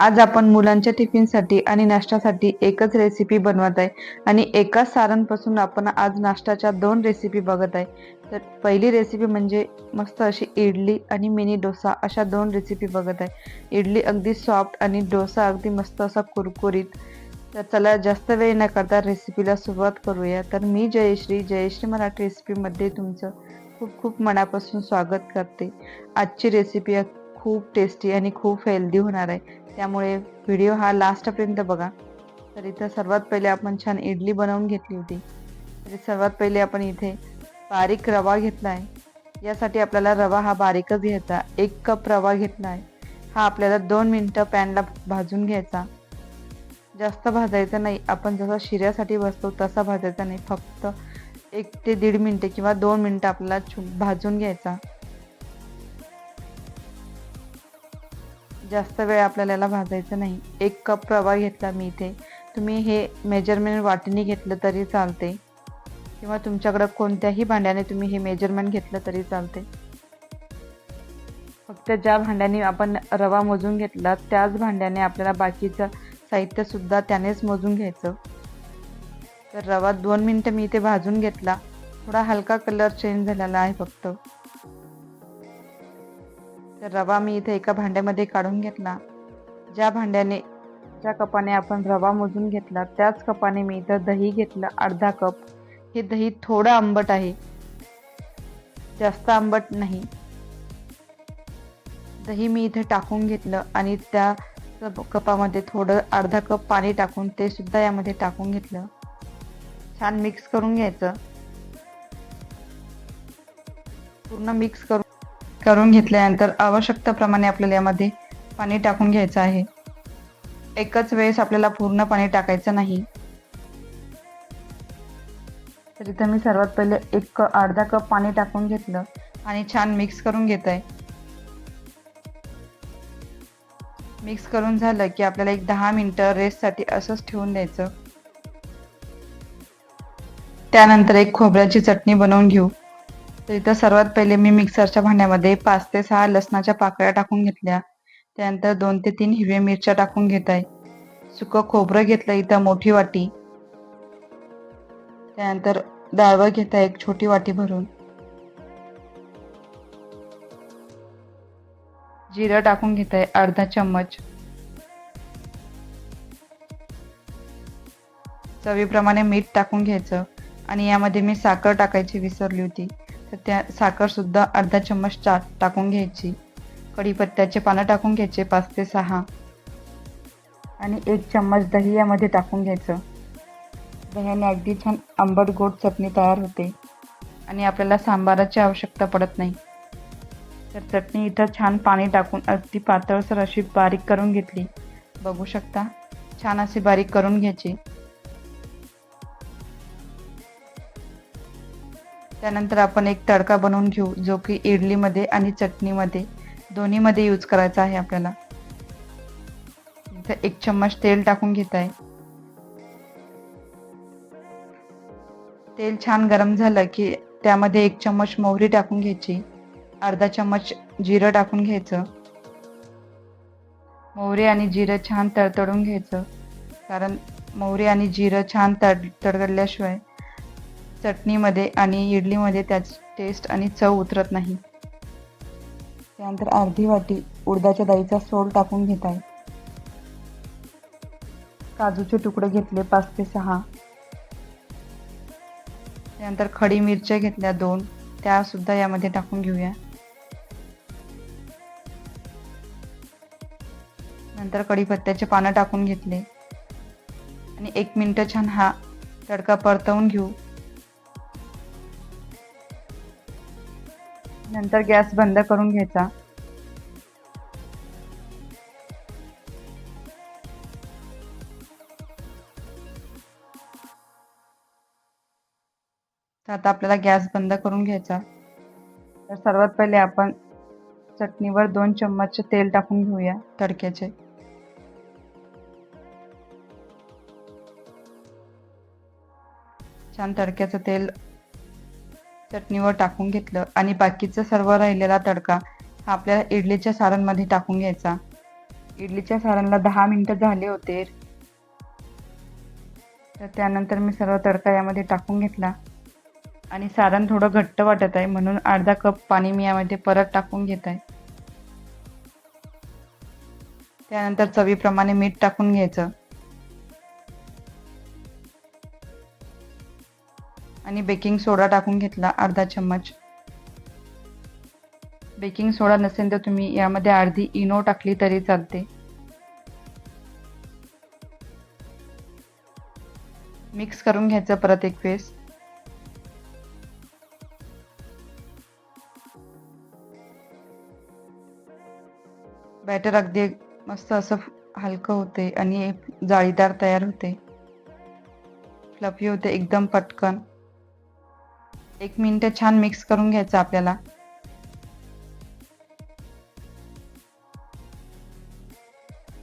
आज आपण मुलांच्या टिफिनसाठी आणि नाश्त्यासाठी एकच रेसिपी बनवत आहे. आणि एकाच सारणपासून आपण आज नाश्त्याच्या दोन रेसिपी बघत आहे. तर पहिली रेसिपी म्हणजे मस्त अशी इडली आणि मिनी डोसा अशा दोन रेसिपी बघत आहे. इडली अगदी सॉफ्ट आणि डोसा अगदी मस्त असा कुरकुरीत. तर चला जास्त वेळ न करता रेसिपीला सुरुवात करूया. तर मी जयश्री जयश्री मराठी रेसिपीमध्ये तुमचं खूप खूप मनापासून स्वागत करते. आजची रेसिपी खूप टेस्टी आणि खूप हेल्दी होणार आहे. त्यामुळे व्हिडिओ हा लास्टपर्यंत बघा. तर इथं सर्वात पहिले आपण छान इडली बनवून घेतली होती. तरी सर्वात पहिले आपण इथे बारीक रवा घेतला आहे यासाठी आपल्याला रवा हा बारीकच घ्यायचा. एक कप रवा घेतला आहे हा आपल्याला दोन मिनटं पॅनला भाजून घ्यायचा. जास्त भाजायचा नाही. आपण जसा शिऱ्यासाठी बसतो तसा भाजायचा नाही. फक्त एक ते दीड मिनटे किंवा दोन मिनटं आपल्याला भाजून घ्यायचा. जास्त वेळ आपल्याला याला भाजायचं नाही. एक कप रवा घेतला मी इथे. तुम्ही हे मेजरमेंट वाटीने घेतलं तरी चालते. किंवा तुमच्याकडं कोणत्याही भांड्याने तुम्ही हे मेजरमेंट घेतलं तरी चालते. फक्त ज्या भांड्याने आपण रवा मोजून घेतला त्याच भांड्याने आपल्याला बाकीचं साहित्यसुद्धा त्यानेच मोजून घ्यायचं. तर रवा दोन मिनटं मी इथे भाजून घेतला. थोडा हलका कलर चेंज झालेला आहे फक्त. तर रवा मी इथे एका भांड्यामध्ये काढून घेतला. ज्या भांड्याने ज्या कपाने आपण रवा मोजून घेतला त्याच कपाने मी इथं दही घेतलं अर्धा कप. हे दही थोडं आंबट आहे. जास्त आंबट नाही. दही मी इथे टाकून घेतलं आणि त्या कपामध्ये थोडं अर्धा कप पाणी टाकून ते सुद्धा यामध्ये टाकून घेतलं. छान मिक्स करून घ्यायचं. पूर्ण मिक्स करून करून घेतल्यानंतर आवश्यकतेप्रमाणे आपल्याला यामध्ये पाणी टाकून घ्यायचं आहे. एकच वेळेस आपल्याला पूर्ण पाणी टाकायचं नाही. तर इथं मी सर्वात पहिले एक क- अर्धा कप पाणी टाकून घेतलं आणि छान मिक्स करून घेत आहे. मिक्स करून झालं की आपल्याला एक दहा मिनटं रेस्टसाठी असंच ठेवून द्यायचं. त्यानंतर एक खोबऱ्याची चटणी बनवून घेऊ. तर इथं सर्वात पहिले मी मिक्सरच्या भांड्यामध्ये पाच ते सहा लसणाच्या पाकळ्या टाकून घेतल्या. त्यानंतर दोन ते तीन हिरव्या मिरच्या टाकून घेत आहे. सुकं खोबरं घेतलं इथं मोठी वाटी. त्यानंतर डाळवं घेत आहे एक छोटी वाटी भरून. जिरं टाकून घेत आहे अर्धा चम्मच. चवीप्रमाणे मीठ टाकून घ्यायचं. आणि यामध्ये मी साखर टाकायची विसरली होती. तर त्या साखरसुद्धा अर्धा चम्मच चाट टाकून घ्यायची. कढीपत्त्याचे पानं टाकून घ्यायचे पाच ते सहा. आणि एक चम्मच दही यामध्ये टाकून घ्यायचं. दह्याने अगदी छान आंबट गोड चटणी तयार होते. आणि आपल्याला सांबाराची आवश्यकता पडत नाही. तर चटणी इथं छान पाणी टाकून अगदी पातळसर अशी बारीक करून घेतली. बघू शकता? छान अशी बारीक करून घ्यायची. त्यानंतर आपण एक तडका बनवून घेऊ जो की इडलीमध्ये आणि चटणीमध्ये दोन्हीमध्ये यूज करायचा आहे आपल्याला. इथं एक चम्मच तेल टाकून घेत आहे. तेल छान गरम झालं की त्यामध्ये एक चम्मच मोहरी टाकून घ्यायची अर्धा चम्मच जिरं टाकून घ्यायचं. मोहरी आणि जिरं छान तडतडून घ्यायचं कारण मोहरी आणि जिरं छान तड तडगडल्याशिवाय चटणीमध्ये आणि इडलीमध्ये त्याची टेस्ट आणि चव उतरत नाही. त्यानंतर अर्धी वाटी उडदाच्या डाळीचा सोल टाकून घेत आहे. काजूचे तुकडे घेतले पाच ते सहा. त्यानंतर खडी मिरच्या घेतल्या दोन. त्या सुद्धा यामध्ये टाकून घेऊया. नंतर कढीपत्त्याचे पानं टाकून घेतले. आणि एक मिनटं छान हा तडका परतवून घेऊ. नंतर गॅस बंद करून घ्यायचा. तर आता आपल्याला गॅस बंद करून घ्यायचा. तर सर्वात पहिले आपण चटणीवर दोन चम्मच तेल टाकून घेऊया तडक्याचे. छान तडक्याचं तेल चटणीवर टाकून घेतलं आणि बाकीचं सर्व राहिलेला तडका हा आपल्याला इडलीच्या सारणमध्ये टाकून घ्यायचा. इडलीच्या सारणला दहा मिनटं झाले होते. तर त्यानंतर मी सर्व तडका यामध्ये टाकून घेतला. आणि सारण थोडं घट्ट वाटत आहे म्हणून अर्धा कप पाणी मी यामध्ये परत टाकून घेत आहे. त्यानंतर चवीप्रमाणे मीठ टाकून घ्यायचं. आणि बेकिंग सोडा टाकून घेतला अर्धा चम्मच. बेकिंग सोडा नसेल तर तुम्ही यामध्ये अर्धी इनो टाकली तरी चालते. मिक्स करून घ्यायचं परत एक वेळेस. बॅटर अगदी मस्त असं हलकं होते आणि जाळीदार तयार होते. फ्लफी होते एकदम पटकन. एक मिनटं छान मिक्स करून घ्यायचं आपल्याला.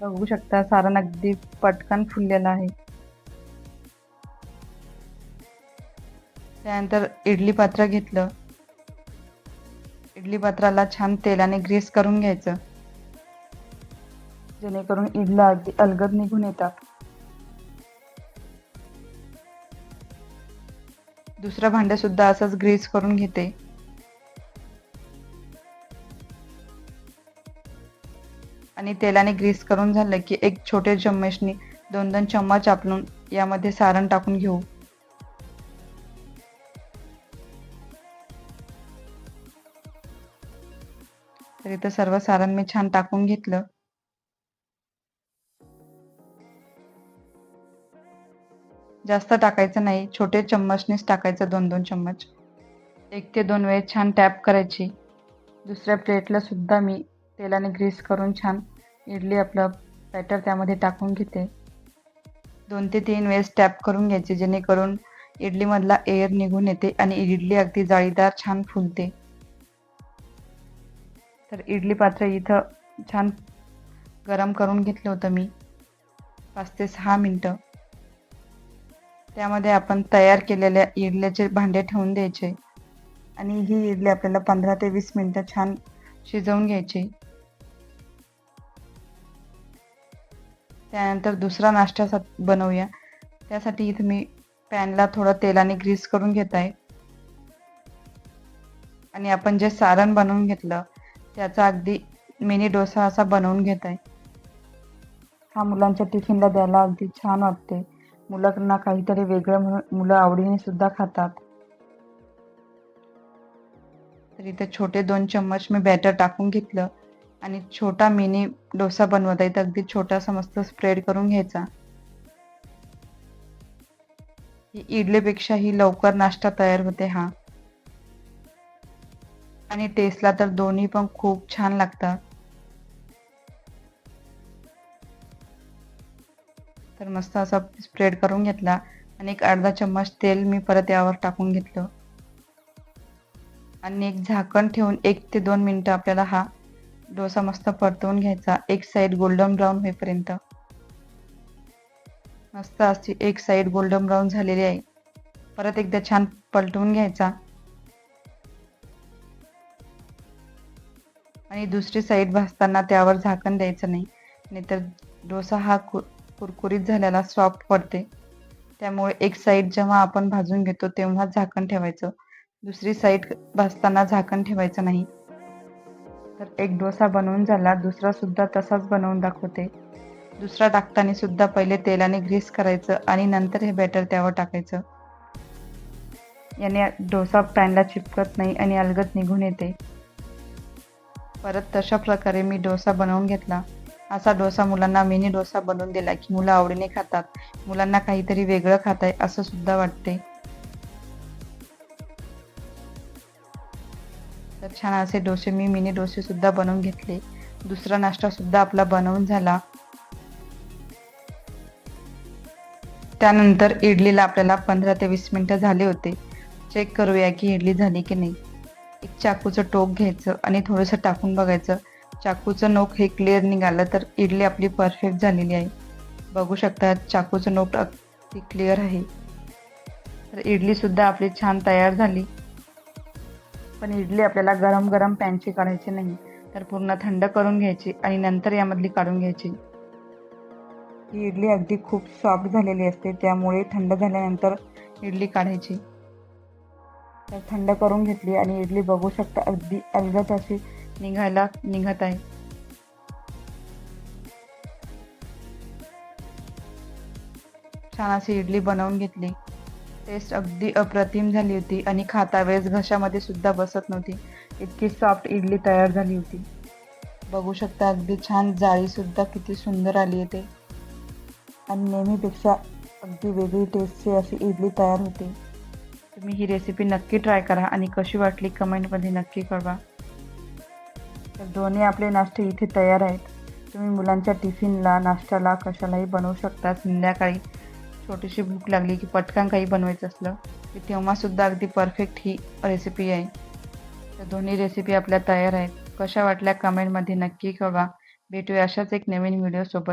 बघू शकता सारण अगदी पटकन फुललेलं आहे. त्यानंतर इडली पात्र घेतलं. इडली पात्राला छान तेलाने ग्रीस करून घ्यायचं. जेणेकरून इडला अगदी अलगद निघून येतात. दुसरं भांड्यासुद्धा असंच ग्रीस करून घेते. आणि तेलाने ग्रीस करून झालं की एक छोटे चम्मचनी दोन दोन चम्मच आपण यामध्ये सारण टाकून घेऊ. तर इथं सर्व सारण मी छान टाकून घेतलं. जास्त टाकायचं नाही. छोटे चम्मचनेच टाकायचं दोन दोन चम्मच. एक ते दोन वेळेस छान टॅप करायची. दुसऱ्या प्लेटला सुद्धा मी तेलाने ग्रीस करून छान इडली आपलं बॅटर त्यामध्ये टाकून घेते. दोन ते तीन वेळेस टॅप करून घ्यायचे जेणेकरून इडलीमधला एअर निघून येते आणि इडली अगदी जाळीदार छान फुलते. तर इडली पात्र इथं छान गरम करून घेतलं होतं मी. पाच ते सहा मिनटं. त्यामध्ये आपण तयार केलेल्या इडल्याचे भांडे ठेवून द्यायचे. आणि ही इडली आपल्याला पंधरा ते वीस मिनटं छान शिजवून घ्यायची. त्यानंतर दुसरा नाश्ता बनवूया. त्यासाठी इथं मी पॅनला थोडं तेलाने ग्रीस करून घेत आहे आणि आपण जे सारण बनवून घेतलं त्याचा अगदी मिनी डोसा असा बनवून घेत आहे हा मुलांच्या टिफिनला द्यायला अगदी छान वाटते. मुलांना काहीतरी वेगळं म्हणून मुलं आवडीने सुद्धा खातात. तर ते छोटे दोन चम्मच मी बॅटर टाकून घेतलं. आणि छोटा मिनी डोसा बनवत आहे. तर अगदी छोटासा मस्त स्प्रेड करून घ्यायचा. ही इडलीपेक्षाही लवकर नाश्ता तयार होते हा. आणि टेस्टला तर दोन्ही पण खूप छान लागतात. तर मस्त असा स्प्रेड करून घेतला आणि एक अर्धा चम्मच तेल मी परत यावर टाकून घेतलं. आणि एक झाकण ठेवून एक ते दोन मिनटं आपल्याला हा डोसा मस्त परतवून घ्यायचा. एक साईड गोल्डन ब्राऊन होईपर्यंत. मस्त अशी एक साईड गोल्डन ब्राऊन झालेली आहे. परत एकदा छान पलटवून घ्यायचा. आणि दुसरी साईड भाजताना त्यावर झाकण द्यायचं नाही. नाहीतर डोसा हा कुरकुरीत झालेला सॉफ्ट पडते त्यामुळे एक साईड जेव्हा आपण भाजून घेतो तेव्हा झाकण ठेवायचं. दुसरी साईड भाजताना झाकण ठेवायचं नाही. तर एक डोसा बनवून झाला दुसरा सुद्धा तसाच बनवून दाखवते. दुसरा टाकताना सुद्धा पहिले तेलाने ग्रीस करायचं आणि नंतर हे बॅटर त्यावर टाकायचं. याने डोसा पॅनला चिपकत नाही आणि अलगद निघून येते. परत तशा प्रकारे मी डोसा बनवून घेतला. असा डोसा मुलांना मिनी डोसा बनवून दिला की मुलं आवडीने खातात. मुलांना काहीतरी वेगळं खाताय आहे असं सुद्धा वाटते. तर छान असे डोसे मी मिनी डोसे सुद्धा बनवून घेतले. दुसरा नाश्ता सुद्धा आपला बनवून झाला. त्यानंतर इडलीला आपल्याला पंधरा ते वीस मिनटं झाले होते. चेक करूया की इडली झाली की नाही. एक चाकूचं टोक घ्यायचं आणि थोडंसं टाकून बघायचं. चाकूचं नोक हे क्लिअर निघालं तर इडली आपली परफेक्ट झालेली आहे. बघू शकता चाकूचं नोक अगदी क्लिअर आहे. तर इडलीसुद्धा आपली छान तयार झाली. पण इडली आपल्याला गरम गरम पॅनची काढायची नाही तर पूर्ण थंड करून घ्यायची आणि नंतर यामधली काढून घ्यायची. ही इडली अगदी खूप सॉफ्ट झालेली असते त्यामुळे थंड झाल्यानंतर इडली काढायची. तर थंड करून घेतली आणि इडली बघू शकता अगदी अलगद अशी निघायला निघत आहे. छान अशी इडली बनवून घेतली. टेस्ट अगदी अप्रतिम झाली होती आणि खाता वेळेस घशामध्ये सुद्धा बसत नव्हती. इतकी सॉफ्ट इडली तयार झाली होती. बघू शकता अगदी छान जाळी सुद्धा किती सुंदर आली येते ते. आणि नेहमीपेक्षा अगदी वेगळी टेस्टची अशी इडली तयार होते. तुम्ही ही रेसिपी नक्की ट्राय करा आणि कशी वाटली कमेंटमध्ये नक्की कळवा. तर दोन्ही आपले नाश्ते इथे तयार आहेत. तुम्ही मुलांच्या टिफिनला नाश्त्याला कशालाही बनवू शकता संध्याकाळी छोटीशी भूक लागली की पटकन काही बनवायचं असलं की तेव्हासुद्धा अगदी परफेक्ट ही रेसिपी आहे. तर दोन्ही रेसिपी आपल्या तयार आहेत. कशा वाटल्या कमेंटमध्ये नक्की कळवा. भेटूया अशाच एक नवीन व्हिडिओसोबत